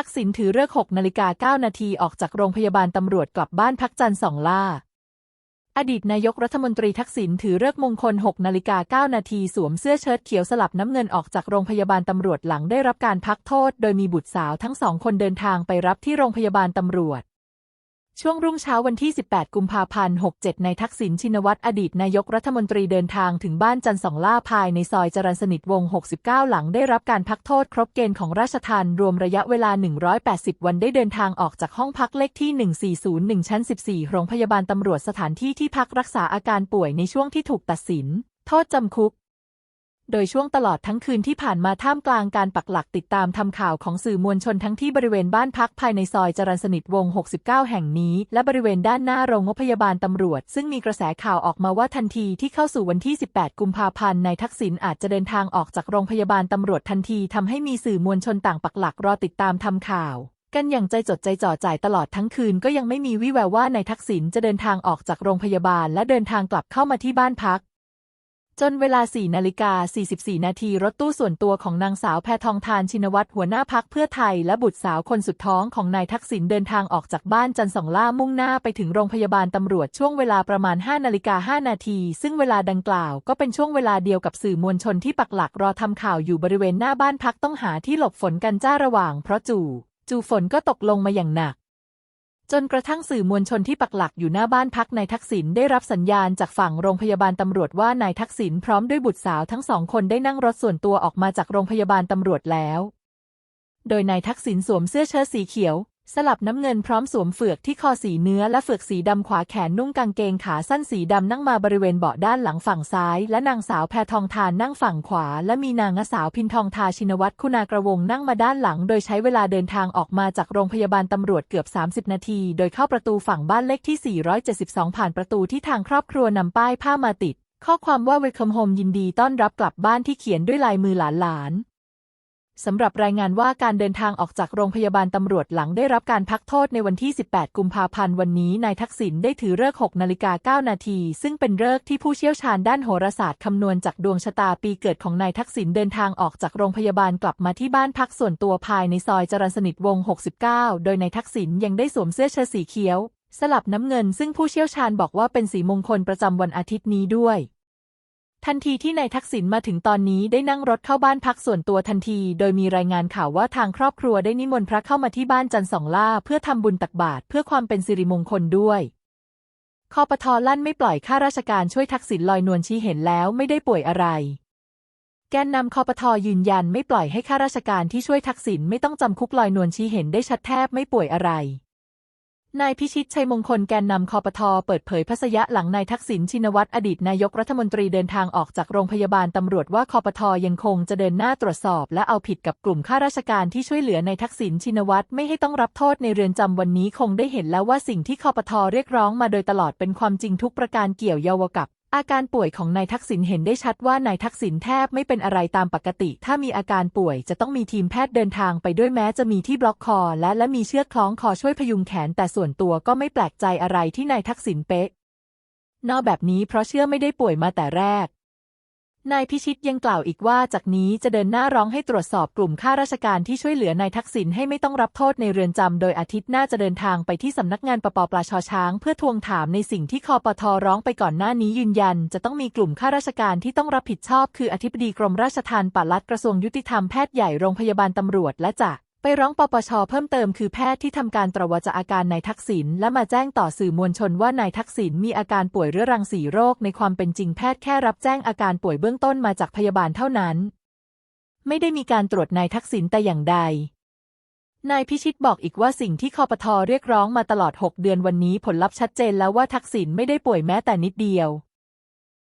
ทักษิณถือเลิกษ์6นาฬิกา9นาทีออกจากโรงพยาบาลตำรวจกลับบ้านพักจันทร์สองล่า อดีตนายกรัฐมนตรีทักษิณถือเลิกษ์มงคล6นาฬิกา9นาทีสวมเสื้อเชิ้ตเขียวสลับน้ำเงินออกจากโรงพยาบาลตำรวจหลังได้รับการพักโทษ โดยมีบุตรสาวทั้งสองคนเดินทางไปรับที่โรงพยาบาลตำรวจ ช่วงรุ่งเช้าวันที่ 18 กุมภาพันธ์ 67 ในทักษิณชินวัตรอดีตนายกรัฐมนตรีเดินทางถึงบ้านจันสองล่าภายในซอยจรัญสนิทวง 69 หลังได้รับการพักโทษครบเกณฑ์ของราชทัณฑ์รวมระยะเวลา 180 วันได้เดินทางออกจากห้องพักเลขที่ 1401 ชั้น 14 โรงพยาบาลตำรวจสถานที่ที่พักรักษาอาการป่วยในช่วงที่ถูกตัดสิน โทษจำคุก โดยช่วงตลอดทั้งคืนที่ผ่านมาท่ามกลางการปักหลักติดตามทำข่าวของสื่อมวลชนทั้งที่บริเวณบ้านพักภายในซอยจรัญสนิทวง 69 แห่งนี้ และบริเวณด้านหน้าโรงพยาบาลตำรวจ ซึ่งมีกระแสข่าวออกมาว่าทันทีที่เข้าสู่วันที่ 18 กุมภาพันธ์นายทักษิณอาจจะเดินทางออกจากโรงพยาบาลตำรวจทันทีทำให้มีสื่อมวลชนต่างปักหลักรอติดตามทำข่าวกันอย่างใจจดใจจ่อจ่ายตลอดทั้งคืนก็ยังไม่มีวี่แววว่านายทักษิณจะเดินทางออกจากโรงพยาบาลและเดินทางกลับเข้ามาที่บ้านพัก จนเวลา 4 นาฬิกา 44 นาทีรถตู้ส่วนตัวของนางสาวแพทองทานชินวัตรหัวหน้าพักเพื่อไทยและบุตรสาวคนสุดท้องของนายทักษิณเดินทางออกจากบ้านจันสองล่ามุ่งหน้าไปถึงโรงพยาบาลตำรวจช่วงเวลาประมาณ 5 นาฬิกา 5 นาที ซึ่งเวลาดังกล่าวก็เป็นช่วงเวลาเดียวกับสื่อมวลชนที่ปักหลักรอทำข่าวอยู่บริเวณหน้าบ้านพักต้องหาที่หลบฝนกันจ้าระหว่างเพราะจู่จู่ฝนก็ตกลงมาอย่างหนัก จนกระทั่งสื่อมวลชนที่ปักหลักอยู่หน้าบ้านพักนายทักษิณได้รับสัญญาณจากฝั่งโรงพยาบาลตำรวจว่านายทักษิณพร้อมด้วยบุตรสาวทั้งสองคนได้นั่งรถส่วนตัวออกมาจากโรงพยาบาลตำรวจแล้ว โดยนายทักษิณสวมเสื้อเชิ้ตสีเขียว สลับน้ำเงินพร้อมสวมเฟือกที่คอสีเนื้อและเฟือกสีดำขวาแขนนุ่งกางเกงขาสั้นสีดำนั่งมาบริเวณเบาะด้านหลังฝั่งซ้าย และนางสาวแพทองทานนั่งฝั่งขวา และมีนางสาวพินทองทาชินวัตรคุณากระวงนั่งมาด้านหลัง โดยใช้เวลาเดินทางออกมาจากโรงพยาบาลตำรวจเกือบ 30 นาที โดยเข้าประตูฝั่งบ้านเลขที่ 472 ผ่านประตูที่ทางครอบครัวนำป้ายผ้ามาติด ข้อความว่า Welcome Home ยินดีต้อนรับกลับบ้านที่เขียนด้วยลายมือหลานๆ สำหรับรายงานว่าการเดินทางออกจากโรงพยาบาลตำรวจหลังได้รับการพักโทษในวันที่ 18 กุมภาพันธ์วันนี้ นายทักษิณได้ถือเลิก6นาฬิกา9นาทีซึ่งเป็นเลิกที่ผู้เชี่ยวชาญด้านโหราศาสตร์คำนวณจากดวงชะตาปีเกิดของนายทักษิณเดินทางออกจากโรงพยาบาลกลับมาที่บ้านพักส่วนตัวภายในซอยจรัญสนิทวง 69 โดยนายทักษิณยังได้สวมเสื้อเชิ้ตสีเขียว สลับน้ำเงินซึ่งผู้เชี่ยวชาญบอกว่าเป็นสีมงคลประจำวันอาทิตย์นี้ด้วย ทันทีที่นายทักษิณมาถึงตอนนี้ได้นั่งรถเข้าบ้านพักส่วนตัวทันที โดยมีรายงานข่าวว่าทางครอบครัวได้นิมนต์พระเข้ามาที่บ้านจันทร์สองล่า เพื่อทำบุญตักบาตรเพื่อความเป็นสิริมงคลด้วยคอปทอลั่นไม่ปล่อยข้าราชการช่วยทักษิณลอยนวลชี้เห็นแล้วไม่ได้ป่วยอะไร แกนนำคอปทอยืนยันไม่ปล่อยให้ข้าราชการที่ช่วยทักษิณไม่ต้องจำคุกลอยนวลชี้เห็นได้ชัดแทบไม่ป่วยอะไร นายพิชิตชัยมงคลแกนนำคอปทอเปิดเผยพัสยะหลังนายทักษิณชินวัตรอดีตนายกรัฐมนตรีเดินทางออกจากโรงพยาบาลตำรวจว่าคอปทอยังคงจะเดินหน้าตรวจสอบ และเอาผิดกับกลุ่มข้าราชการที่ช่วยเหลือนายทักษิณชินวัตรไม่ให้ต้องรับโทษในเรือนจำวันนี้คงได้เห็นแล้วว่าสิ่งที่คอปทอเรียกร้องมาโดยตลอดเป็นความจริงทุกประการเกี่ยวเยาวกับ อาการป่วยของนายทักษิณเห็นได้ชัดว่านายทักษิณแทบไม่เป็นอะไรตามปกติ ถ้ามีอาการป่วยจะต้องมีทีมแพทย์เดินทางไปด้วยแม้จะมีที่บล็อกคอ และและมีเชือกคล้องคอช่วยพยุงแขน แต่ส่วนตัวก็ไม่แปลกใจอะไรที่นายทักษิณเป๊ะนอกแบบนี้เพราะเชื่อไม่ได้ป่วยมาแต่แรก นายพิชิตยังกล่าวอีกว่าจากนี้จะเดินหน้าร้องให้ตรวจสอบกลุ่มข้าราชการที่ช่วยเหลือนายทักษิณให้ไม่ต้องรับโทษในเรือนจำ โดยอาทิตย์หน้าจะเดินทางไปที่สำนักงานปปปลาชช้าง เพื่อทวงถามในสิ่งที่คอปทร้องไปก่อนหน้านี้ยืนยัน จะต้องมีกลุ่มข้าราชการที่ต้องรับผิดชอบ คืออธิบดีกรมราชทัณฑ์ปลัดกระทรวงยุติธรรมแพทย์ใหญ่โรงพยาบาลตำรวจและจะ ไปร้องปปชเพิ่มเติมคือแพทย์ที่ทำการตรวจอาการนายทักษิณและมาแจ้งต่อสื่อมวลชนว่านายทักษิณมีอาการป่วยเรื้อรังสีโรคในความเป็นจริงแพทย์แค่รับแจ้งอาการป่วยเบื้องต้นมาจากพยาบาลเท่านั้น ไม่ได้มีการตรวจนายทักษิณแต่อย่างใดนายพิชิตบอกอีกว่าสิ่งที่คอปทเรียกร้องมาตลอด 6 เดือนวันนี้ผลลัพธ์ชัดเจนแล้วว่าทักษิณไม่ได้ป่วยแม้แต่นิดเดียว